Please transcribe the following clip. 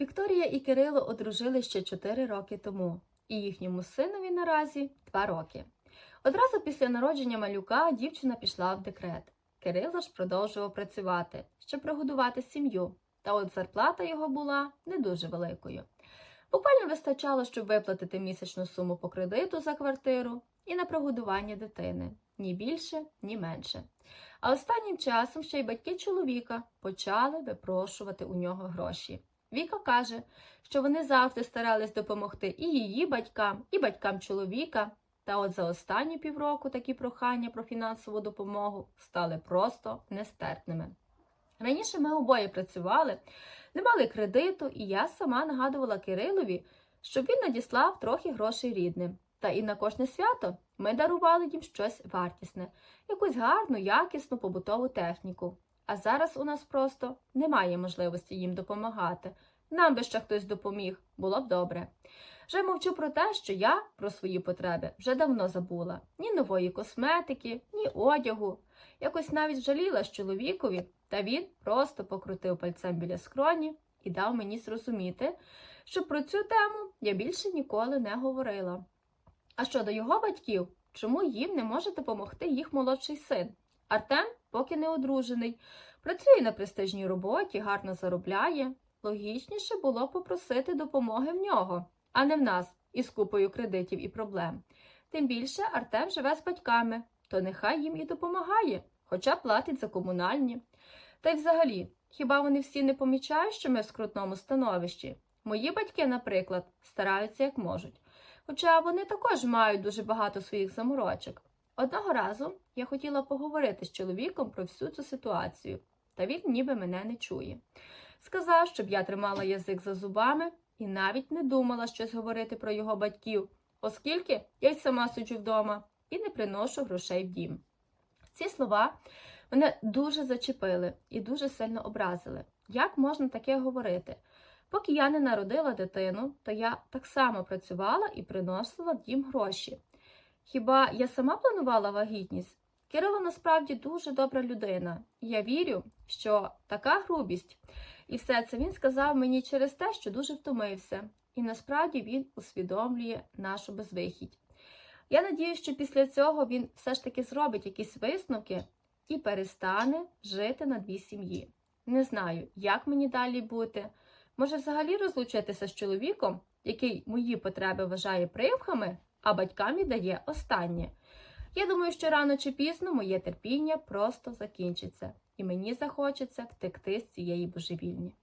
Вікторія і Кирило одружили ще 4 роки тому, і їхньому синові наразі 2 роки. Одразу після народження малюка дівчина пішла в декрет. Кирило ж продовжував працювати, щоб прогодувати сім'ю, та от зарплата його була не дуже великою. Буквально вистачало, щоб виплатити місячну суму по кредиту за квартиру і на прогодування дитини ні більше, ні менше. А останнім часом ще й батьки чоловіка почали випрошувати у нього гроші. Віка каже, що вони завжди старались допомогти і її батькам, і батькам чоловіка. Та от за останні півроку такі прохання про фінансову допомогу стали просто нестерпними. Раніше ми обоє працювали, не мали кредиту, і я сама нагадувала Кирилові, щоб він надіслав трохи грошей рідним. Та і на кожне свято ми дарували їм щось вартісне, якусь гарну, якісну побутову техніку. А зараз у нас просто немає можливості їм допомагати. Нам би ще хтось допоміг, було б добре. Вже мовчу про те, що я про свої потреби вже давно забула ні нової косметики, ні одягу. Якось навіть жаліла чоловікові, та він просто покрутив пальцем біля скроні і дав мені зрозуміти, що про цю тему я більше ніколи не говорила. А щодо його батьків, чому їм не може допомогти їх молодший син? Артем поки не одружений, працює на престижній роботі, гарно заробляє. Логічніше було попросити допомоги в нього, а не в нас із купою кредитів і проблем. Тим більше Артем живе з батьками, то нехай їм і допомагає, хоча платить за комунальні. Та й взагалі, хіба вони всі не помічають, що ми в скрутному становищі? Мої батьки, наприклад, стараються як можуть. Хоча вони також мають дуже багато своїх заморочок. Одного разу я хотіла поговорити з чоловіком про всю цю ситуацію, та він ніби мене не чує. Сказав, щоб я тримала язик за зубами і навіть не думала щось говорити про його батьків, оскільки я й сама сиджу вдома і не приношу грошей в дім. Ці слова мене дуже зачепили і дуже сильно образили. Як можна таке говорити? Поки я не народила дитину, то я так само працювала і приносила в дім гроші. Хіба я сама планувала вагітність? Кирило насправді дуже добра людина, я вірю, що така грубість і все це він сказав мені через те, що дуже втомився, і насправді він усвідомлює нашу безвихідь. Я надію, що після цього він все ж таки зробить якісь висновки і перестане жити на дві сім'ї. Не знаю, як мені далі бути. Може, взагалі розлучитися з чоловіком, який мої потреби вважає привхами, а батькам віддає останнє. Я думаю, що рано чи пізно моє терпіння просто закінчиться, і мені захочеться втекти з цієї божевільні.